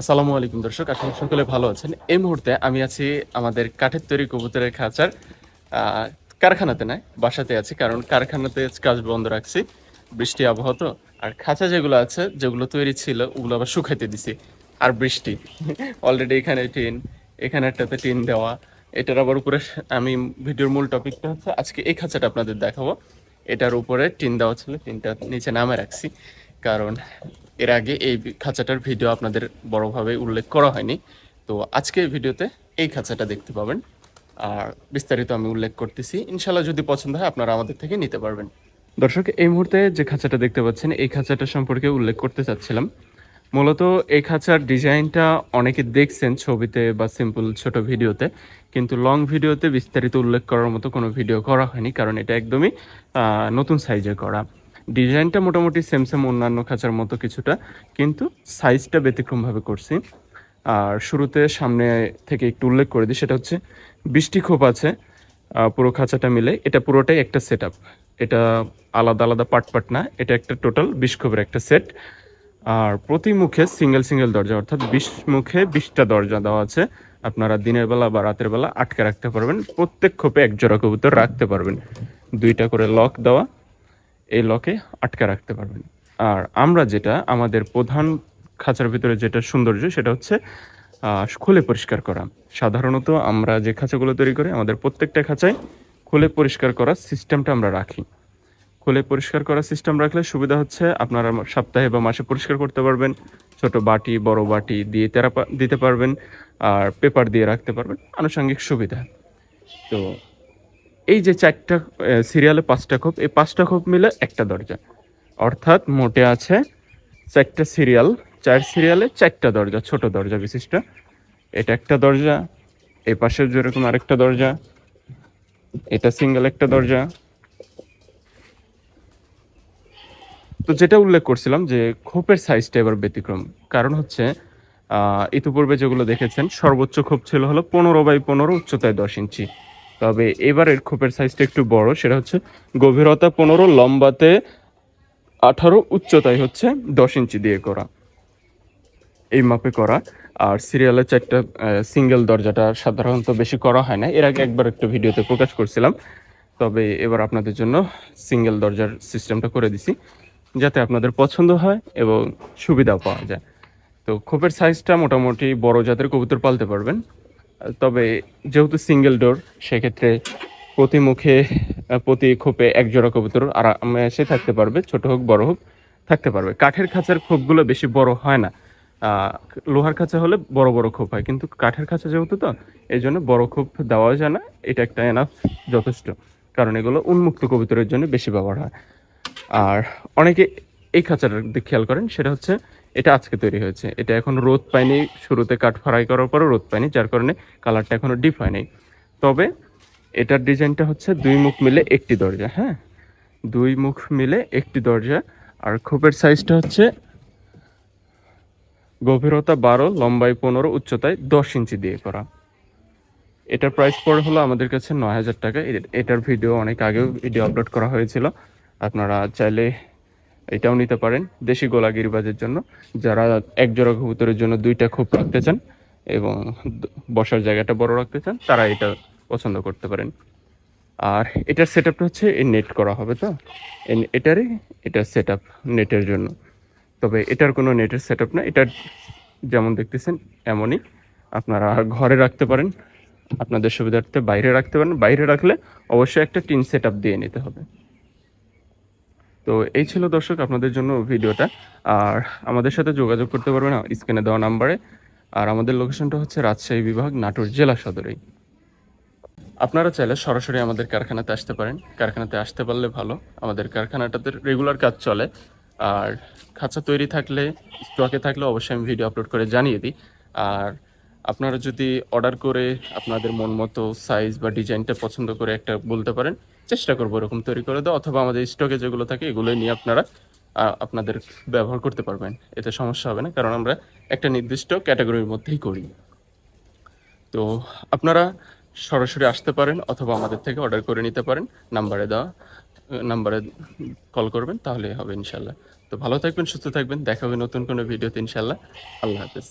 আসসালামু আলাইকুম দর্শক করি সকলে ভালো আছেন। এই মুহূর্তে আমি আছি আমাদের কাঠের তৈরি কবুতরের খাঁচার কারখানাতে নয়, বাসাতে আছি, কারণ কারখানাতে কাজ বন্ধ রাখছি, বৃষ্টি আবহাওয়া তো। আর খাঁচা যেগুলো আছে, যেগুলো তৈরি ছিল, ওগুলো আবার শুকাইতে দিছি, আর বৃষ্টি। অলরেডি এখানে টিন, এখানে একটাতে টিন দেওয়া, এটার আবার উপরে আমি ভিডিওর মূল টপিকটা হচ্ছে, আজকে এই খাঁচাটা আপনাদের দেখাবো। এটার উপরে টিন দেওয়া ছিল, টিনটা নিচে নামে রাখছি, কারণ এর আগে এই খাঁচাটার ভিডিও আপনাদের বড়ভাবে উল্লেখ করা হয়নি। তো আজকে ভিডিওতে এই খাঁচাটা দেখতে পাবেন। আর বিস্তারিত আমি উল্লেখ করতেছি। ইনশাল্লাহ যদি পছন্দ হয় আপনারা আমাদের থেকে নিতে পারবেন। দর্শক, এই মুহূর্তে যে খাঁচাটা দেখতে পাচ্ছেন, এই খাঁচাটা সম্পর্কে উল্লেখ করতে চাচ্ছিলাম। মূলত এই খাঁচার ডিজাইনটা অনেকে দেখছেন ছবিতে বা সিম্পল ছোট ভিডিওতে, কিন্তু লং ভিডিওতে বিস্তারিত উল্লেখ করার মতো কোনো ভিডিও করা হয়নি, কারণ এটা একদমই নতুন সাইজে করা। ডিজাইনটা মোটামুটি সেম সেম অন্যান্য খাঁচার মতো কিছুটা, কিন্তু সাইজটা ব্যতিক্রমভাবে করছি। আর শুরুতে সামনে থেকে একটু উল্লেখ করে দিই, সেটা হচ্ছে বৃষ্টি খোপ আছে পুরো খাঁচাটা মিলে। এটা পুরোটাই একটা সেট এটা আলাদা আলাদা পার্ট পার্ট না, এটা একটা টোটাল বিশ খোপের একটা সেট আর প্রতি মুখে সিঙ্গেল সিঙ্গেল দরজা, অর্থাৎ বিশ মুখে বিশটা দরজা দেওয়া আছে। আপনারা দিনের বেলা বা রাতের বেলা আটকে রাখতে পারবেন। প্রত্যেক খোপে এক জোড়া কবুতর রাখতে পারবেন। দুইটা করে লক দেওয়া এই লকে আটকে রাখতে পারবেন। আর আমরা যেটা, আমাদের প্রধান খাঁচার ভিতরে যেটা সৌন্দর্য, সেটা হচ্ছে খুলে পরিষ্কার করা। সাধারণত আমরা যে খাঁচাগুলো তৈরি করি, আমাদের প্রত্যেকটা খাঁচায় খুলে পরিষ্কার করার সিস্টেমটা আমরা রাখি। খুলে পরিষ্কার করার সিস্টেম রাখলে সুবিধা হচ্ছে, আপনারা সপ্তাহে বা মাসে পরিষ্কার করতে পারবেন। ছোট বাটি, বড় বাটি দিয়ে তেরা দিতে পারবেন, আর পেপার দিয়ে রাখতে পারবেন। আনুষঙ্গিক সুবিধা। তো এই যে চারটা সিরিয়ালে পাঁচটা খোপ, এই পাঁচটা খোপ মিলে একটা দরজা। অর্থাৎ মোটে আছে চারটা সিরিয়াল চার সিরিয়ালে চারটা দরজা, ছোট দরজা বিশিষ্ট। এটা একটা দরজা এই পাশে যেরকম আরেকটা দরজা, এটা সিঙ্গেল একটা দরজা। তো যেটা উল্লেখ করছিলাম যে খোপের সাইজটা এবার ব্যতিক্রম, কারণ হচ্ছে ইতিপূর্বে যেগুলো দেখেছেন, সর্বোচ্চ খোপ ছিল হলো পনেরো বাই পনেরো, উচ্চতায় দশ ইঞ্চি। তবে এবারের খোপের সাইজটা একটু বড়, সেটা হচ্ছে গভীরতা পনেরো, লম্বাতে আঠারো, উচ্চতায় হচ্ছে দশ ইঞ্চি দিয়ে করা। এই মাপে করা। আর সিরিয়ালে চারটা সিঙ্গেল দরজাটা সাধারণত বেশি করা হয় না। এর আগে একবার একটা ভিডিওতে প্রকাশ করছিলাম। তবে এবার আপনাদের জন্য সিঙ্গেল দরজার সিস্টেমটা করে দিছি, যাতে আপনাদের পছন্দ হয় এবং সুবিধাও পাওয়া যায়। তো খোপের সাইজটা মোটামুটি বড় জাতের কবুতর পালতে পারবেন। তবে যেহেতু সিঙ্গেল ডোর সেক্ষেত্রে প্রতি মুখে প্রতি খোপে এক জোড়া কবুতর আরামে থাকতে পারবে, ছোট হোক, বড় হোক, থাকতে পারবে। কাঠের খাঁচার খোপগুলো বেশি বড় হয় না। লোহার খাঁচা হলে বড় বড় খোপ হয়, কিন্তু কাঠের খাঁচা যেহেতু তো এই জন্য বড় খোপ দেওয়া যায় না, এটা একটা এনাফ যথেষ্ট, কারণ এগুলো উন্মুক্ত কবুতরের জন্য বেশি ব্যবহার হয়। আর অনেকে এই খাঁচাটার খেয়াল করেন, সেটা হচ্ছে এটা আজকে তৈরি হয়েছে। এটা এখন রোদ পায়নি, শুরুতে কাঠ ফ্রাই করার পরও রোদ পায়নি, যার কারণে কালারটা এখনও ডিপ হয়নি। তবে এটার ডিজাইনটা হচ্ছে দুই মুখ মিলে একটি দরজা হ্যাঁ? দুই মুখ মিলে একটি দরজা, আর খোপের সাইজটা হচ্ছে গভীরতা বারো লম্বাই পনেরো, উচ্চতায় দশ ইঞ্চি দিয়ে করা। এটার প্রাইস পড়ে হলো আমাদের কাছে নয় হাজার টাকা। এটার ভিডিও অনেক আগেও ভিডিও আপলোড করা হয়েছিল। আপনারা চাইলে এটাও নিতে পারেন দেশি গোলা গিরিবাজের জন্য। যারা এক জোড়া কবুতরের জন্য দুইটা খুব রাখতে চান এবং বসার জায়গাটা বড় রাখতে চান, তারা এটা পছন্দ করতে পারেন। আর এটার সেট হচ্ছে এই নেট করা হবে তো? এটারই এটার সেট নেটের জন্য। তবে এটার কোনো নেটের সেট না এটা যেমন দেখতেছেন এমনই। আপনারা ঘরে রাখতে পারেন, আপনাদের সুবিধার্থে বাইরে রাখতে পারেন। বাইরে রাখলে অবশ্যই একটা টিন সেট দিয়ে নিতে হবে। তো এই ছিল দর্শক আপনাদের জন্য ভিডিওটা। আর আমাদের সাথে যোগাযোগ করতে পারবেন স্ক্রিনে দেওয়া নাম্বারে। আর আমাদের লোকেশনটা হচ্ছে রাজশাহী বিভাগ, নাটোর জেলা সদরেই আপনারা চাইলে সরাসরি আমাদের কারখানাতে আসতে পারেন। কারখানাতে আসতে পারলে ভালো। আমাদের কারখানাটাতে রেগুলার কাজ চলে। আর খাঁচা তৈরি থাকলে, স্টকে থাকলে অবশ্যই আমি ভিডিও আপলোড করে জানিয়ে দিই। আর আপনারা যদি অর্ডার করে আপনাদের মন মতো সাইজ বা ডিজাইনটা পছন্দ করে একটা বলতে পারেন, চেষ্টা করব এরকম তৈরি করে দেওয়া, অথবা আমাদের স্টকে যেগুলো থাকে এগুলোই নিয়ে আপনারা আপনাদের ব্যবহার করতে পারবেন। এতে সমস্যা হবে না, কারণ আমরা একটা নির্দিষ্ট ক্যাটাগরির মধ্যেই করি। তো আপনারা সরাসরি আসতে পারেন অথবা আমাদের থেকে অর্ডার করে নিতে পারেন নাম্বারে দেওয়া নাম্বারে কল করবেন, তাহলেই হবে ইনশাল্লাহ। তো ভালো থাকবেন, সুস্থ থাকবেন, দেখা হবে নতুন কোনো ভিডিওতে ইনশাল্লাহ। আল্লাহ হাফেজ।